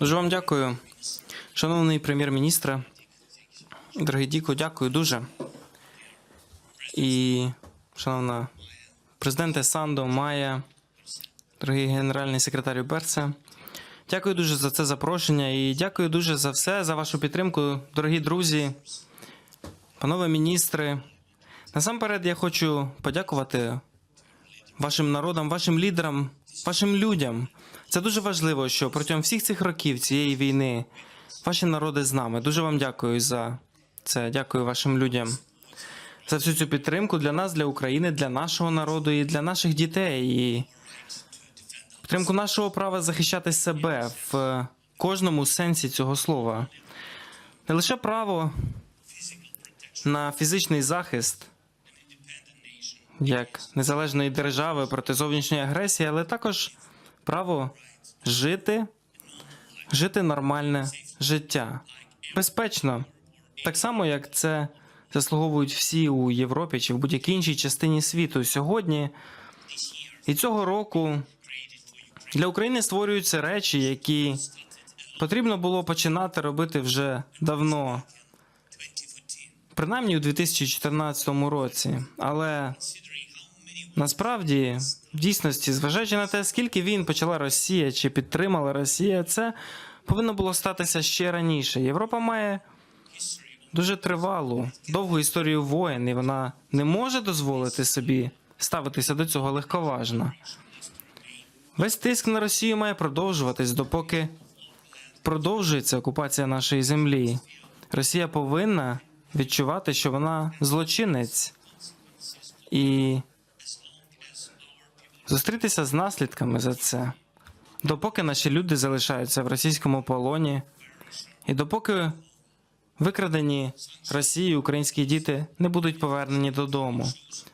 Дуже вам дякую, шановний прем'єр-міністре. Дорогий Діко, дякую дуже. І, шановна президенте Сандо, Майя, дорогий генеральний секретар Берце. Дякую дуже за це запрошення і дякую дуже за все, за вашу підтримку, дорогі друзі, панове міністри. Насамперед я хочу подякувати вашим народам, вашим лідерам, вашим людям. Це дуже важливо, що протягом всіх цих років цієї війни ваші народи з нами. Дуже вам дякую за це. Дякую вашим людям за всю цю підтримку для нас, для України, для нашого народу і для наших дітей. І підтримку нашого права захищати себе в кожному сенсі цього слова. Не лише право на фізичний захист як незалежної держави проти зовнішньої агресії, але також право жити, жити нормальне життя. Безпечно, так само, як це заслуговують всі у Європі чи в будь-якій іншій частині світу сьогодні. І цього року для України створюються речі, які потрібно було починати робити вже давно, принаймні у 2014 році. Але насправді, в дійсності, зважаючи на те, скільки він почала Росія чи підтримала Росія, це повинно було статися ще раніше. Європа має дуже тривалу, довгу історію воєн, і вона не може дозволити собі ставитися до цього легковажно. Весь тиск на Росію має продовжуватись, допоки продовжується окупація нашої землі. Росія повинна відчувати, що вона злочинець, і зустрітися з наслідками за це, допоки наші люди залишаються в російському полоні, і допоки викрадені Росією українські діти не будуть повернені додому.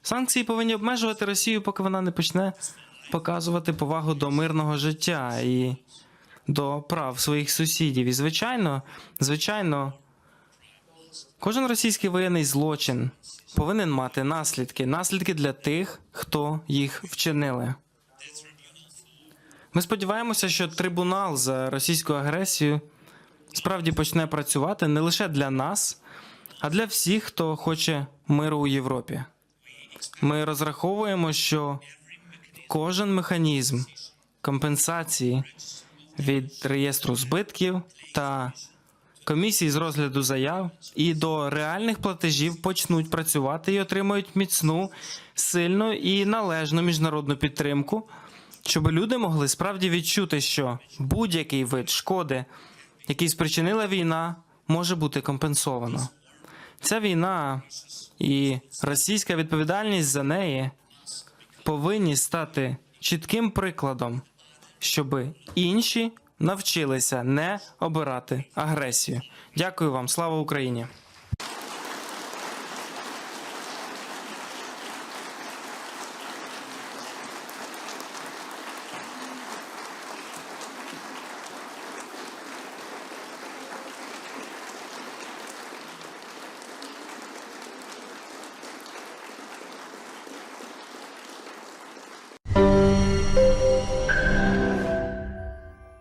Санкції повинні обмежувати Росію, поки вона не почне показувати повагу до мирного життя і до прав своїх сусідів. І звичайно, звичайно, кожен російський воєнний злочин повинен мати наслідки, наслідки для тих, хто їх вчинили. Ми сподіваємося, що трибунал за російську агресію справді почне працювати не лише для нас, а для всіх, хто хоче миру у Європі. Ми розраховуємо, що кожен механізм компенсації від реєстру збитків та комісії з розгляду заяв і до реальних платежів почнуть працювати і отримають міцну, сильну і належну міжнародну підтримку, щоб люди могли справді відчути, що будь-який вид шкоди, який спричинила війна, може бути компенсовано. Ця війна і російська відповідальність за неї повинні стати чітким прикладом, щоб інші навчилися не обирати агресію. Дякую вам, слава Україні!